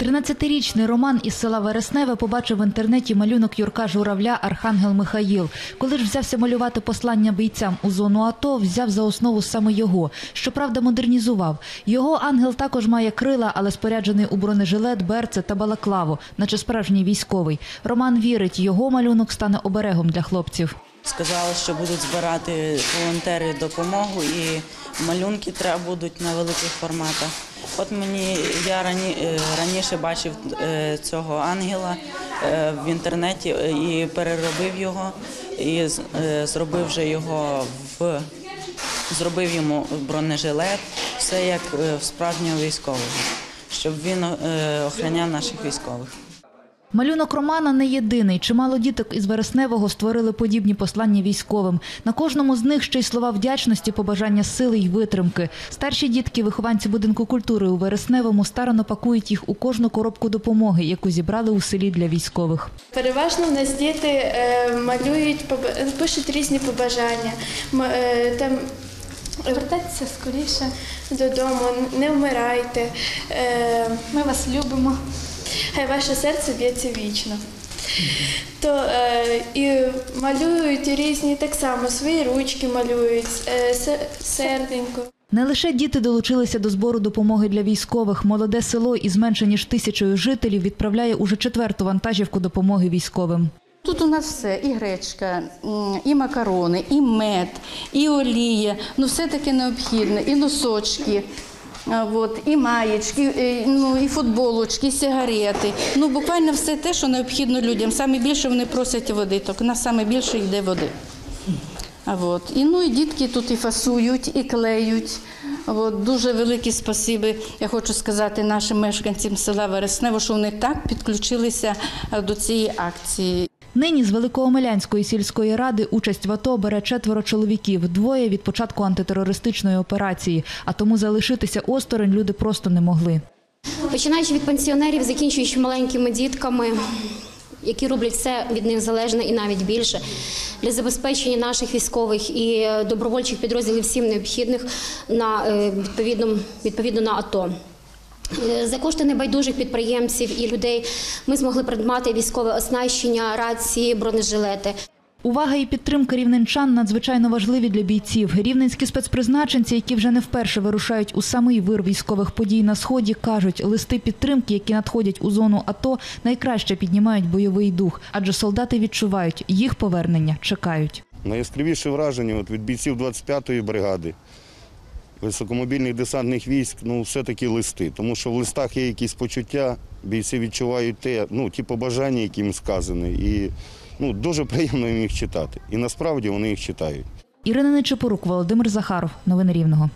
13-річний Роман із села Вересневе побачив в інтернеті малюнок Юрка Журавля Архангел Михаїл. Коли ж взявся малювати послання бійцям у зону АТО, взяв за основу саме його. Щоправда, модернізував. Його ангел також має крила, але споряджений у бронежилет, берце та балаклаву, наче справжній військовий. Роман вірить, його малюнок стане оберегом для хлопців. Сказали, що будуть збирати волонтери допомогу і малюнки треба будуть на великих форматах. От мені я рані, е, раніше бачив е, цього ангела е, в інтернеті і переробив його, і зробив вже його в зробив йому бронежилет, все як в справжнього військового, щоб він охраняв наших військових. Малюнок Романа не єдиний. Чимало діток із Вересневого створили подібні послання військовим. На кожному з них ще й слова вдячності, побажання сили й витримки. Старші дітки, вихованці будинку культури у Вересневому, старано пакують їх у кожну коробку допомоги, яку зібрали у селі для військових. Переважно в нас діти е, малюють, пишуть різні побажання. Е, Там вертайтеся скоріше додому, не вмирайте. е, Ми вас любимо. Хай ваше серце б'ється вічно. То е, і малюють різні так само, свої ручки малюють, е, серденько. Не лише діти долучилися до збору допомоги для військових. Молоде село із менше ніж тисячою жителів відправляє уже четверту вантажівку допомоги військовим. Тут у нас все, і гречка, і макарони, і мед, і олія, ну все таке необхідне, і носочки. От, і маєчки, і, ну, і футболочки, і сигарети. Ну, буквально все те, що необхідно людям. Саме більше вони просять води, так у нас саме більше йде води. От. І, ну, і дітки тут і фасують, і клеють. От. Дуже велике спасибі, я хочу сказати нашим мешканцям села Вереснево, що вони так підключилися до цієї акції. Нині з Великоомелянської сільської ради участь в АТО бере четверо чоловіків, двоє від початку антитерористичної операції. А тому залишитися осторонь люди просто не могли. Починаючи від пенсіонерів, закінчуючи маленькими дітками, які роблять все від них залежне і навіть більше для забезпечення наших військових і добровольчих підрозділів всім необхідних на е, відповідно, відповідно на АТО. Е, За кошти небайдужих підприємців і людей ми змогли придбати військове оснащення, рації, бронежилети. Увага і підтримка рівненчан надзвичайно важливі для бійців. Рівненські спецпризначенці, які вже не вперше вирушають у самий вир військових подій на сході, кажуть, листи підтримки, які надходять у зону АТО, найкраще піднімають бойовий дух, адже солдати відчувають, їх повернення чекають. Найяскравіше враження от від бійців 25-ї бригади, високомобільних десантних військ, ну, все-таки листи. Тому що в листах є якісь почуття, бійці відчувають те, ну, ті побажання, які їм сказані. І ну, дуже приємно їм їх читати. І насправді вони їх читають. Ірина Нечепорук, Володимир Захаров. Новини Рівного.